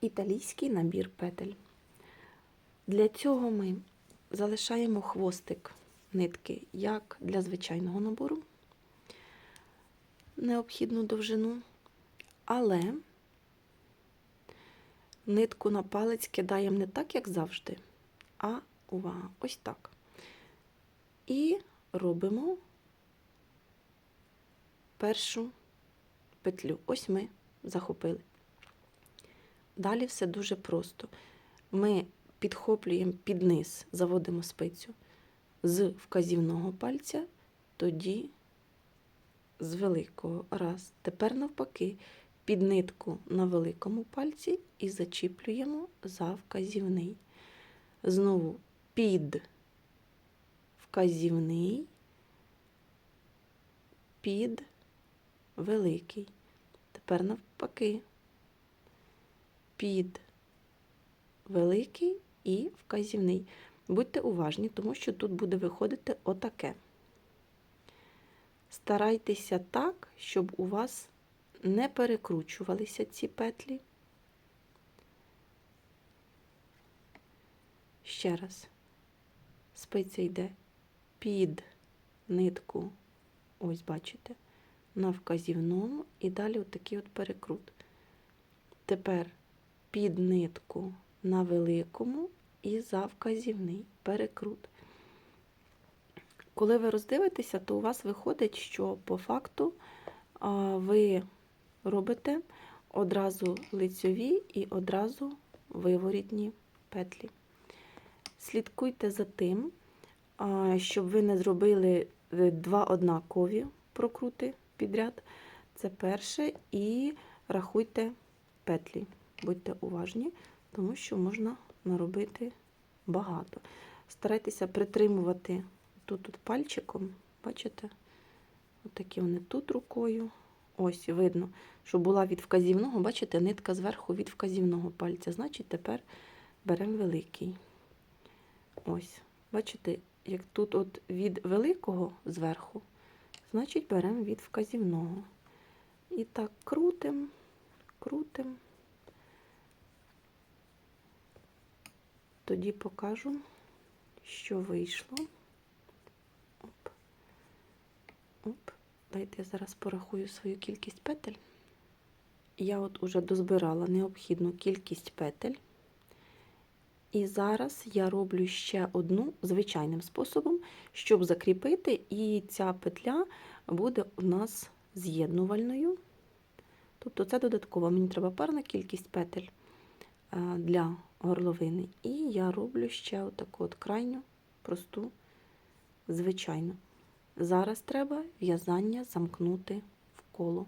італійський набір петель. Для цього ми залишаємо хвостик нитки, як для звичайного набору, необхідну довжину, але нитку на палець кидаємо не так, як завжди, а увага, ось так. І робимо першу петлю. Ось ми захопили. Далі все дуже просто. Ми підхоплюємо під низ, заводимо спицю з вказівного пальця, тоді з великого. Раз. Тепер навпаки, під нитку на великому пальці і зачіплюємо за вказівний. Знову під вказівний, під великий. Тепер навпаки, під великий і вказівний. Будьте уважні, тому що тут буде виходити отаке. Старайтеся так, щоб у вас не перекручувалися ці петлі. Ще раз, спиця йде під нитку, ось бачите, на вказівному, і далі отакий от перекрут. Тепер під нитку на великому і за вказівний перекрут. Коли ви роздивитеся, то у вас виходить, що по факту ви робите одразу лицьові і одразу виворітні петлі. Слідкуйте за тим, щоб ви не зробили два однакові прокрути підряд. Це перше, і рахуйте петлі. Будьте уважні, тому що можна наробити багато. Старайтеся притримувати тут, тут пальчиком, бачите? Отакі вони тут рукою. Ось, видно, що була від вказівного, бачите, нитка зверху від вказівного пальця. Значить, тепер беремо великий. Ось, бачите, як тут от від великого зверху, значить, беремо від вказівного. І так крутим, крутим. Тоді покажу, що вийшло. Оп. Оп. Дайте я зараз порахую свою кількість петель. Я от уже дозбирала необхідну кількість петель. І зараз я роблю ще одну звичайним способом, щоб закріпити, і ця петля буде у нас з'єднувальною. Тобто це додатково, мені треба парна кількість петель для горловини. І я роблю ще отаку от крайню, просту, звичайну. Зараз треба в'язання замкнути в коло.